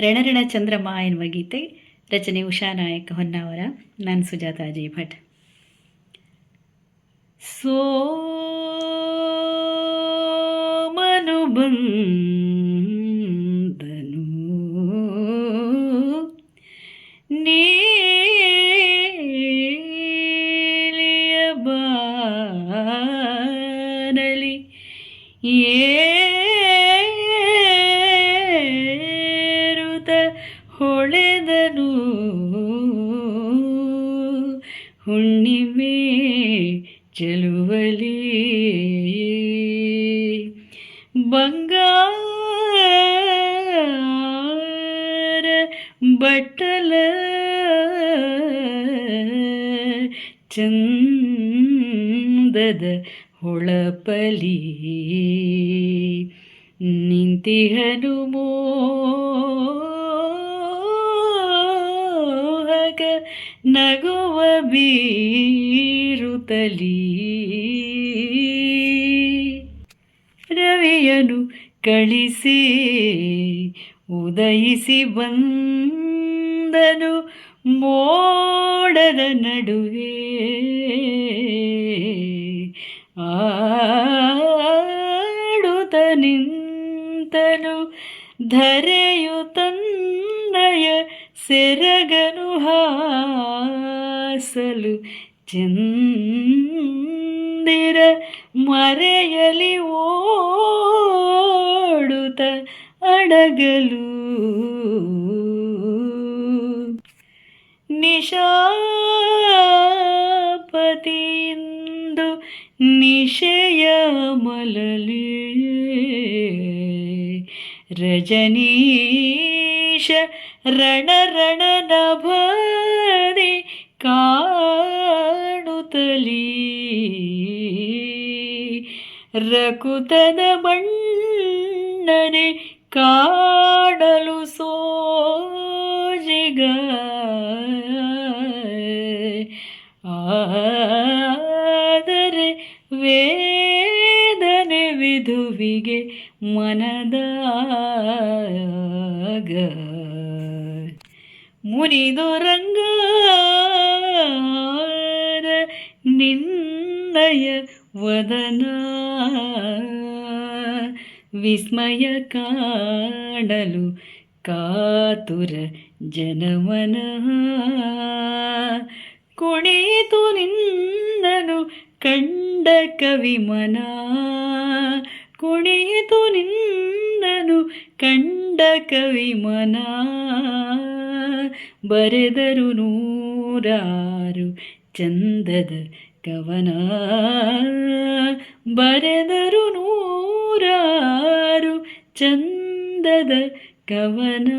ರಣರಣ ಚಂದ್ರಮ ಎನ್ನುವ ಗೀತೆ ರಚನೆ ಉಷಾ ನಾಯಕ್ ಹೊನ್ನಾವರ, ನಾನು ಸುಜಾತ ಅಜಯ್ ಭಟ್. ಬಂದನು, ನೀಲಿಯ ಬಾನಲಿ ಏರುತ ಹೊಳೆದನು ಹುಣ್ಣಿಮೆ ಚೆಲುವಲಿ ಬಂಗಾರ ಬಟ್ಟಲ ಚಂದದ ಹೊಳಪಲಿ ನಿಂತಿಹನು ನಗುವ ಬೀರುತಲಿ ರವಿಯನು ಕಳಿಸಿ ಉದಯಿಸಿ ಬಂದನು ಮೋಡದ ನಡುವೆ. ಆಡುತ್ತ ನಿಂತನು ಧರೆಯು ತನ್ನಯ ಸೆರಗನು ಹಾಸಲು ಚಂದಿರ ಮರೆಯಲಿ ಓಡುತ ಅಡಗಲು. ನಿಶಾಪತಿಯಿಂದು ನಿಶಯ ಮಲಲಿ ರಜನೀಶ ರಣ ರಣ ನಭದೆ ಕಾಣುತ್ತಲೀ. ರಕುತನ ಮಣ್ಣನೆ ಕಾಡಲು ಸೋಜಿಗ ವಿಧುವಿಗೆ ಮನದಾಗ ಮುನಿದು ರಂಗಾರ ನಿನ್ನಯ ವದನ. ವಿಸ್ಮಯ ಕಾಣಲು ಕಾತುರ ಜನಮನ. ಕುಣಿತು ನಿನ್ನನು ಕಂಡ ಕವಿಮನ ಕುಣಿತು ನಿನ್ನನು ಕಂಡ ಕವಿಮನ ಬರೆದರು ನೂರಾರು ಚಂದದ ಕವನ ಬರೆದರು ನೂರಾರು ಚಂದದ ಕವನ